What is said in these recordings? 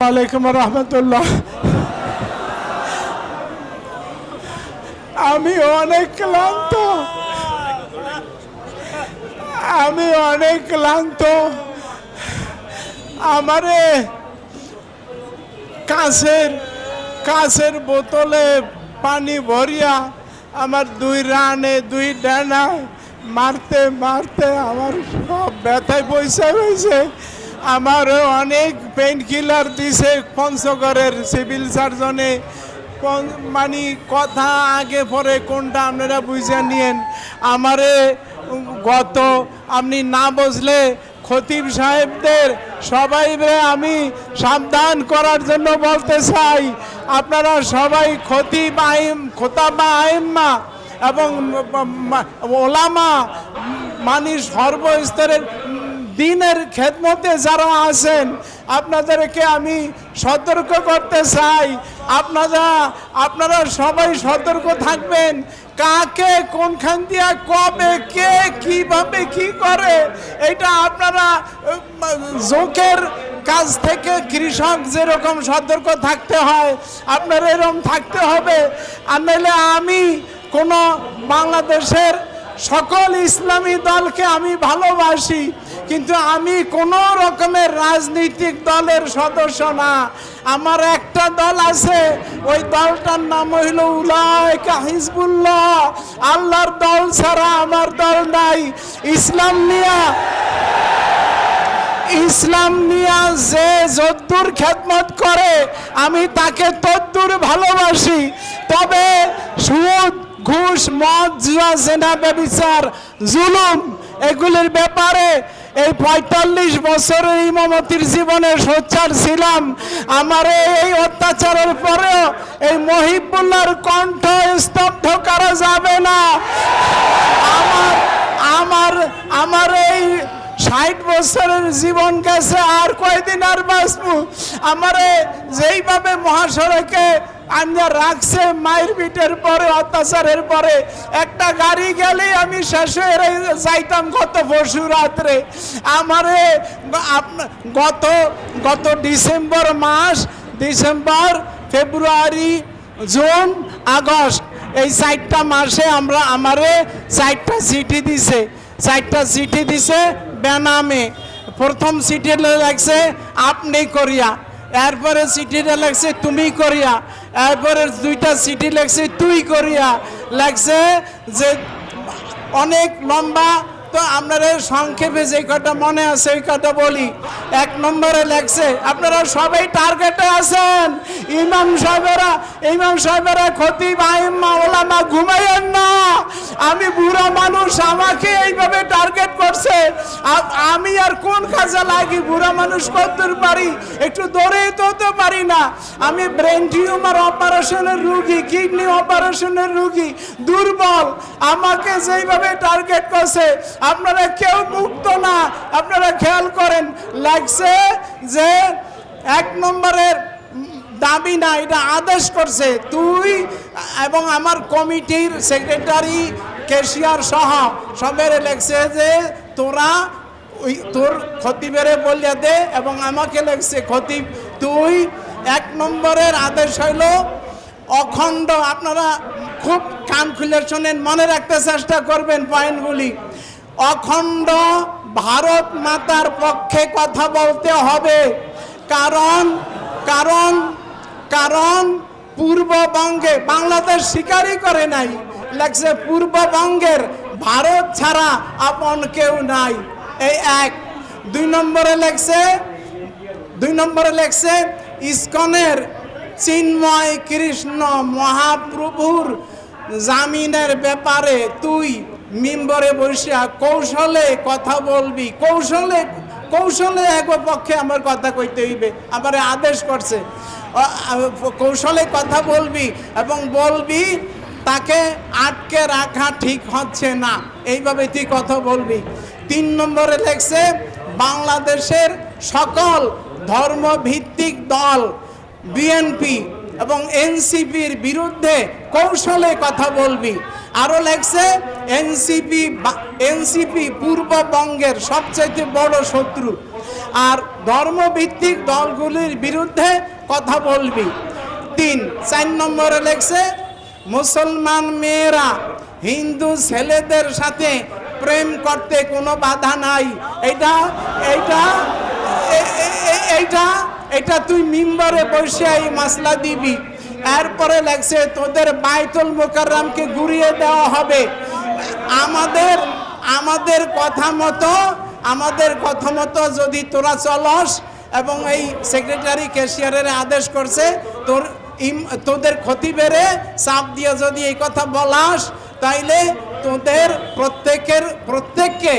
ওয়ালাইকুম রহমতুল্লাহ। আমি অনেক ক্লান্ত। আমি অনেক ক্লান্ত। আমারে কাছের কাছের বোতলে পানি ভরিয়া আমার দুই রানে, দুই ডানায় মারতে মারতে আমার সব ব্যথায় পয়সা হয়েছে আমারও অনেক পেইন কিলার দিছে পঞ্চগড়ের সিভিল সার্জনে মানে কথা আগে পরে কোনটা আপনারা বুঝে নিয়েন। আমারে গত আপনি না বুঝলে খতিব সাহেবদের সবাই আমি সাবধান করার জন্য বলতে চাই। আপনারা সবাই খতিব আইম খোতাবা আইম্মা এবং ওলামা মানে সর্বস্তরের দিনের খেদমতে যারা আছেন, আপনাদেরকে আমি সতর্ক করতে চাই। আপনারা আপনারা সবাই সতর্ক থাকবেন। কাকে, কোনখান দিয়া কবে, কে কীভাবে কি করে, এটা আপনারা, জোকের কাজ থেকে কৃষক যেরকম সতর্ক থাকতে হয়, আপনার এরকম থাকতে হবে। আর আমি কোনো বাংলাদেশের সকল ইসলামী দলকে আমি ভালোবাসি, কিন্তু আমি কোনো রকমের রাজনৈতিক দলের সদস্য না। আমার একটা দল আছে, ওই দলটার নাম হইল উলায়কা হিজবুল্লাহ। আল্লাহর দল ছাড়া আমার দল নাই। ইসলাম নিয়া ইসলাম নিয়া যে যদ্দুর খেদমত করে, আমি তাকে তদ্দুর ভালোবাসি। তবে সুদ ঘুষ, মদ, জুয়া, জেনা, ব্যবিচার, জুলুম, এগুলির ব্যাপারে এই পঁয়তাল্লিশ বছরের ইমামতির জীবনে সোচ্চার ছিলাম। আমার এই অত্যাচারের পরেও এই মহিবুল্লাহর কণ্ঠ স্তব্ধ করা যাবে না। আমার আমার আমার এই ষাট বছরের জীবন গেছে আর কয়দিন আর বাঁচবো? আমারে যেইভাবে মহাসড়কে আমরা রাখছে মায়ের বিটের পরে, অত্যাচারের পরে। একটা গাড়ি গেলেই আমি শেষ হয়ে যাইতাম গত পরশু রাত্রে। আমারে গত গত ডিসেম্বর মাস, ডিসেম্বর, ফেব্রুয়ারি, জুন, আগস্ট, এই চারটা মাসে আমরা, আমারে চারটা চিঠি দিছে। চারটা চিঠি দিছে বেনামে। প্রথম চিঠিটা লাগছে আপনি করিয়া। এরপরে চিঠিটা লাগছে তুমি করিয়া। এরপরে দুইটা সিটি লাগছে তুই করিয়া লাগছে যে অনেক লম্বা তো আপনারা সংক্ষেপে যে কটা মনে আছে ওই কটা বলি। এক নম্বরে লেখছে, আপনারা সবাই টার্গেটে আছেন। ইমাম সাহেবেরা ইমাম সাহেবেরা খতিব আইম্মা ওলামা ঘুমাইয়েন না। আমি বুড়া মানুষ, আমাকে এইভাবে টার্গেট করছে। আমি আর কোন কাজে লাগি? বুড়া মানুষ কতদূর পারি? একটু দৌড়েই তো হতে পারি না। আমি ব্রেন টিউমার অপারেশনের রুগী কিডনি অপারেশনের রুগী, দুর্বল। আমাকে যেইভাবে টার্গেট করছে আপনারা কেউ মুক্ত না। আপনারা খেয়াল করেন, লাগছে যে এক নম্বরের দাবি না, এটা আদেশ করছে। তুই এবং আমার কমিটির সেক্রেটারি কেশিয়ার সহ, সবের লেগছে যে তোরা ওই তোর খতিবেরে বলিয়া দে এবং আমাকে লেগছে খতিব তুই এক নম্বরের আদেশ হইল অখণ্ড। আপনারা খুব কান খুলে শোনেন, মনে রাখতে চেষ্টা করবেন পয়েন্টগুলি অখণ্ড ভারত মাতার পক্ষে কথা বলতে হবে। কারণ কারণ কারণ পূর্ববঙ্গে বাংলাদেশ স্বীকারই করে নাই। লাগছে পূর্ববঙ্গের ভারত ছাড়া আপন কেউ নাই। এই এক। দুই নম্বরে লেখছে, দুই নম্বরে লেখছে, ইস্কনের চিন্ময় কৃষ্ণ মহাপ্রভুর জামিনের ব্যাপারে তুই মিম্বরে বসিয়া কৌশলে কথা বলবি, কৌশলে কৌশলে এক পক্ষে আমার কথা কইতে হইবে, আমার আদেশ করছে। কৌশলে কথা বলবি এবং বলবি, তাকে আটকে রাখা ঠিক হচ্ছে না, এইভাবে তুই কথা বলবি। তিন নম্বরে লেখছে, বাংলাদেশের সকল ধর্মভিত্তিক দল, বিএনপি এবং এনসিপির বিরুদ্ধে কৌশলে কথা বলবি। আরও লেখছে, এনসিপি এনসিপি পূর্ববঙ্গের সবচাইতে বড় শত্রু। আর ধর্মভিত্তিক দলগুলির বিরুদ্ধে কথা বলবি। তিন, চার নম্বরে লেখছে, মুসলমান মেয়েরা হিন্দু ছেলেদের সাথে প্রেম করতে কোনো বাধা নাই। এটা এটা এইটা এটা তুই মিম্বরে বসে এই মাসলা দিবি। এরপরে লেগছে তোদের বাইতুল মোকাররামকে ঘুরিয়ে দেওয়া হবে। আমাদের আমাদের কথা মতো, আমাদের কথা মতো যদি তোরা চলস এবং এই সেক্রেটারি ক্যাশিয়ারের আদেশ করছে, তোর তোদের ক্ষতি বেড়ে চাপ দিয়ে যদি এই কথা বলাস, তাইলে তোদের প্রত্যেকের, প্রত্যেককে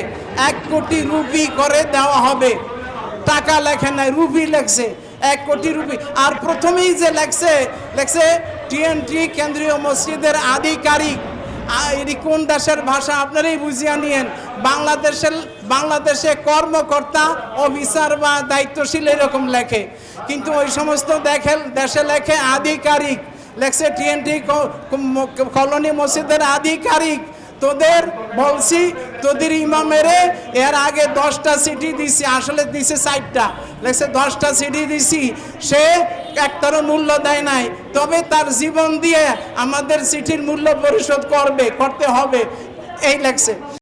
এক কোটি রুপি করে দেওয়া হবে। টাকা লেখে নাই, রুপি লেখছে। এক কোটি রুপি। আর প্রথমেই যে লেখছে লেখছে টিএনটি কেন্দ্রীয় মসজিদের আধিকারিক। এটি কোন দেশের ভাষা? আপনারাই বুঝিয়ে নিয়েন। বাংলাদেশের, বাংলাদেশে কর্মকর্তা, অফিসার বা দায়িত্বশীল এরকম লেখে। কিন্তু ওই সমস্ত দেখে দেশে লেখে আধিকারিক। লেখছে টিএনটি কলোনি মসজিদের আধিকারিক। তোদের বলছি, তোদের ইমামেরে এর আগে দশটা সিটি দিছি, আসলে দিছে সাইটটা লেগেছে দশটা সিটি দিছি, সে একটারও মূল্য দেয় নাই। তবে তার জীবন দিয়ে আমাদের চিঠির মূল্য পরিশোধ করবে, করতে হবে। এই লেখছে।